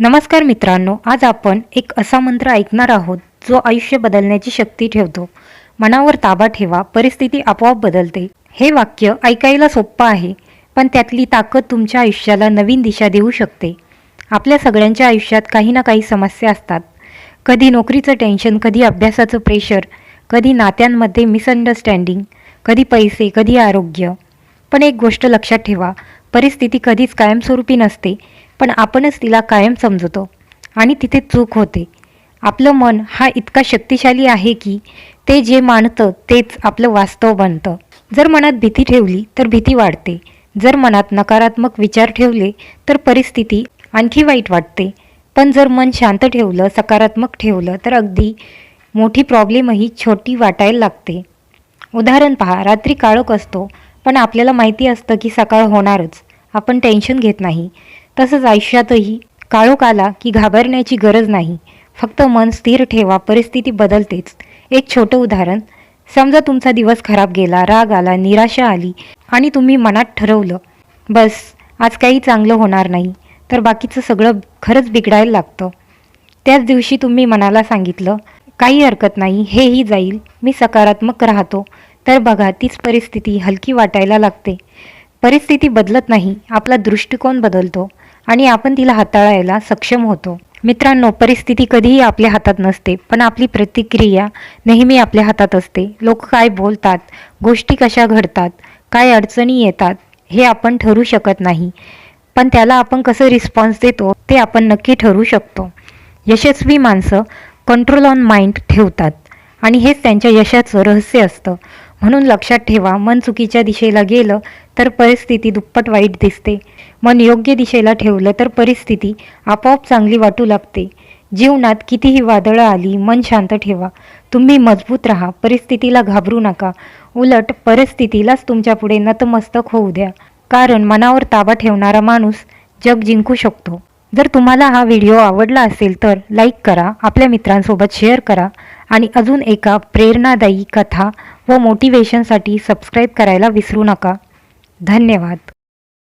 नमस्कार मित्रांनो आज आपण एक असा मंत्र ऐकणार आहोत जो आयुष्य बदलण्याची शक्ती ठेवतो. मनावर ताबा ठेवा परिस्थिती आपोआप बदलते. हे वाक्य ऐकायला सोपं आहे पण त्यातली ताकद तुमच्या आयुष्याला नवीन दिशा देऊ शकते. आपल्या सगळ्यांच्या आयुष्यात काही ना काही समस्या असतात. कधी नोकरीचं टेन्शन कधी अभ्यासाचं प्रेशर कधी नात्यांमध्ये मिसअंडरस्टँडिंग कधी पैसे कधी आरोग्य. पण एक गोष्ट लक्षात ठेवा परिस्थिती कधीच कायमस्वरूपी नसते पण आपणच तिला कायम समजतो. आणि तिथे चूक होते. आपलं मन हा इतका शक्तिशाली आहे की ते जे मानतं तेच आपलं वास्तव बनतं. जर मनात भीती ठेवली तर भीती वाढते. जर मनात नकारात्मक विचार ठेवले तर परिस्थिती आणखी वाईट वाटते. पण जर मन शांत ठेवलं सकारात्मक ठेवलं तर अगदी मोठी प्रॉब्लेमही छोटी वाटायला लागते. उदाहरण पहा रात्री काळोख असतो पण आपल्याला माहिती असतं की सकाळ होणारच. आपण टेन्शन घेत नाही. तसंच आयुष्यातही काळोख आला की घाबरण्याची गरज नाही. फक्त मन स्थिर ठेवा परिस्थिती बदलतेच. एक छोटं उदाहरण. समजा तुमचा दिवस खराब गेला राग आला निराशा आली आणि तुम्ही मनात ठरवलं बस आज काही चांगलं होणार नाही. तर बाकीचं सगळं खरंच बिघडायला लागतं. त्याच दिवशी तुम्ही मनाला सांगितलं काही हरकत नाही हेही जाईल. मी सकारात्मक राहतो. तर बघा तीच परिस्थिती हलकी वाटायला लागते. परिस्थिती बदलत नाही. आपला दृष्टिकोन बदलतो. आणि आपण तिला हाताळायला सक्षम होतो. मित्रांनो परिस्थिती कधीही आपल्या हातात नसते पण आपली प्रतिक्रिया नेहमी आपल्या हातात असते. लोक काय बोलतात गोष्टी कशा घडतात काय अडचणी येतात हे आपण ठरू शकत नाही. पण त्याला आपण कसं रिस्पॉन्स देतो ते आपण नक्की ठरू शकतो. यशस्वी माणसं कंट्रोल ऑन माइंड ठेवतात. आणि हेच त्यांच्या यशाचं रहस्य असतं. म्हणून लक्षात ठेवा मन चुकीच्या दिशेला गेलं तर परिस्थिती दुप्पट वाईट दिसते. मन योग्य दिशेला ठेवलं तर परिस्थिती आपोआप चांगली वाटू लागते. जीवनात कितीही वादळं आली मन शांत ठेवा. तुम्ही मजबूत राहा परिस्थितीला घाबरू नका. उलट परिस्थितीलाच तुमच्यापुढे नतमस्तक होऊ द्या. कारण मनावर ताबा ठेवणारा माणूस जग जिंकू शकतो. जर तुम्हाला हा व्हिडिओ आवडला असेल तर लाईक करा आपल्या मित्रांसोबत शेअर करा आणि अजून एका प्रेरणादायी कथा व मोटिवेशनसाठी सबस्क्राईब करायला विसरू नका. धन्यवाद.